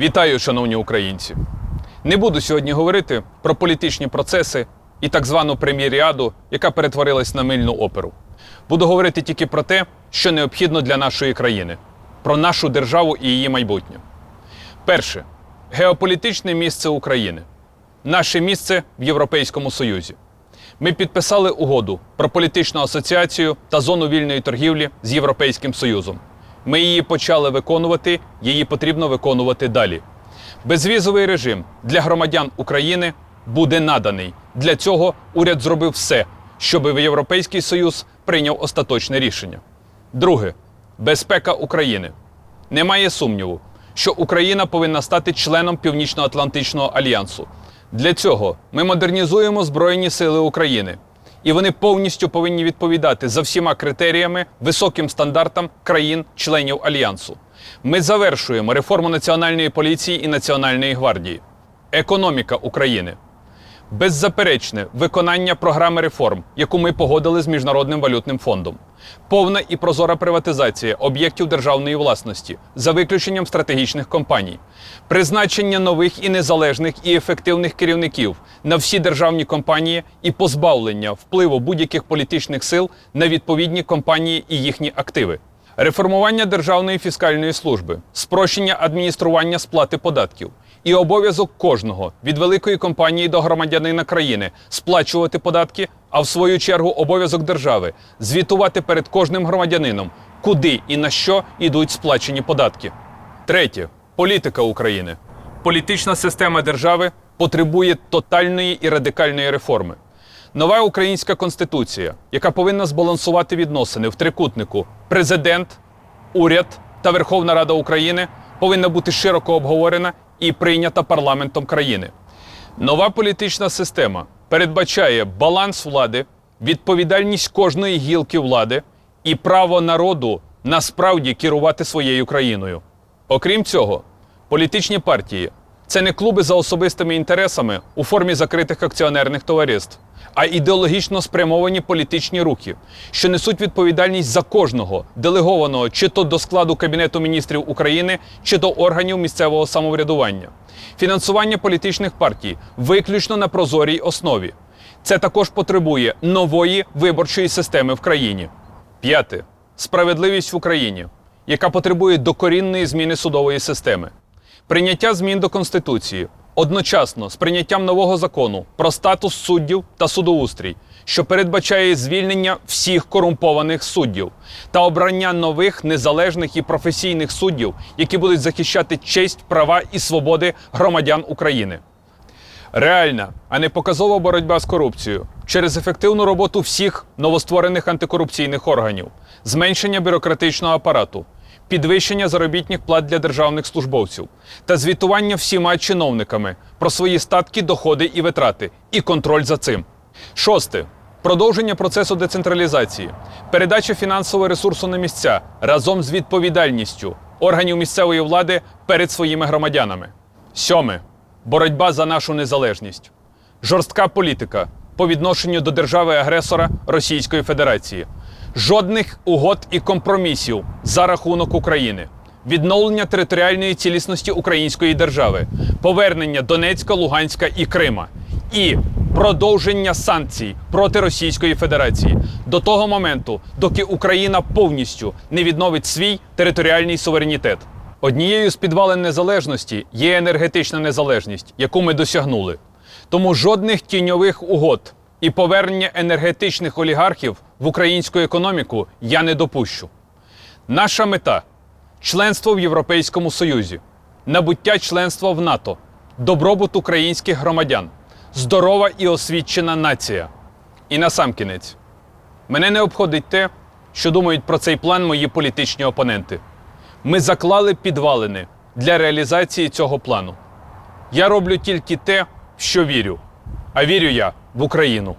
Вітаю, шановні українці! Не буду сьогодні говорити про політичні процеси і так звану прем'єріаду, яка перетворилась на мильну оперу. Буду говорити тільки про те, що необхідно для нашої країни, про нашу державу і її майбутнє. Перше геополітичне місце України. Наше місце в Європейському Союзі. Ми підписали угоду про політичну асоціацію та зону вільної торгівлі з Європейським Союзом. Ми її почали виконувати, її потрібно виконувати далі. Безвізовий режим для громадян України буде наданий. Для цього уряд зробив все, щоб Європейський Союз прийняв остаточне рішення. Друге безпека України. Немає сумніву, що Україна повинна стати членом Північно-Атлантичного альянсу. Для цього ми модернізуємо Збройні Сили України, і вони повністю повинні відповідати за всіма критеріями високим стандартам країн-членів альянсу. Ми завершуємо реформу національної поліції і національної гвардії. Економіка України беззаперечне виконання програми реформ, яку ми погодили з Міжнародним валютним фондом, повна і прозора приватизація об'єктів державної власності за виключенням стратегічних компаній, призначення нових і незалежних і ефективних керівників на всі державні компанії і позбавлення впливу будь-яких політичних сил на відповідні компанії і їхні активи. Реформування Державної фіскальної служби, спрощення адміністрування сплати податків і обов'язок кожного від великої компанії до громадянина країни сплачувати податки, а в свою чергу обов'язок держави звітувати перед кожним громадянином, куди і на що йдуть сплачені податки. Третє політика України. Політична система держави потребує тотальної і радикальної реформи. Нова українська конституція, яка повинна збалансувати відносини в трикутнику президент, уряд та Верховна Рада України, повинна бути широко обговорена і прийнята парламентом країни. Нова політична система передбачає баланс влади, відповідальність кожної гілки влади і право народу насправді керувати своєю країною. Окрім цього, політичні партії це не клуби за особистими інтересами у формі закритих акціонерних товариств, а ідеологічно спрямовані політичні рухи, що несуть відповідальність за кожного делегованого чи то до складу Кабінету міністрів України, чи до органів місцевого самоврядування. Фінансування політичних партій виключно на прозорій основі. Це також потребує нової виборчої системи в країні. П'яте справедливість в Україні, яка потребує докорінної зміни судової системи. Прийняття змін до Конституції одночасно з прийняттям нового закону про статус суддів та судоустрій, що передбачає звільнення всіх корумпованих суддів та обрання нових незалежних і професійних суддів, які будуть захищати честь, права і свободи громадян України. Реальна, а не показова боротьба з корупцією через ефективну роботу всіх новостворених антикорупційних органів, зменшення бюрократичного апарату, підвищення заробітних плат для державних службовців та звітування всіма чиновниками про свої статки, доходи і витрати, і контроль за цим. Шосте. Продовження процесу децентралізації, передача фінансового ресурсу на місця разом з відповідальністю органів місцевої влади перед своїми громадянами. Сьоме. Боротьба за нашу незалежність. Жорстка політика по відношенню до держави-агресора Російської Федерації. Жодних угод і компромісів за рахунок України. Відновлення територіальної цілісності української держави, повернення Донецька, Луганська і Крима і продовження санкцій проти Російської Федерації до того моменту, доки Україна повністю не відновить свій територіальний суверенітет. Однією з підвалин незалежності є енергетична незалежність, яку ми досягнули. Тому жодних тіньових угод і повернення енергетичних олігархів в українську економіку я не допущу. Наша мета членство в Європейському Союзі, набуття членства в НАТО, добробут українських громадян, здорова і освічена нація. І насамкінець, мене не обходить те, що думають про цей план мої політичні опоненти. Ми заклали підвалини для реалізації цього плану. Я роблю тільки те, в що вірю. А вірю я в Україну.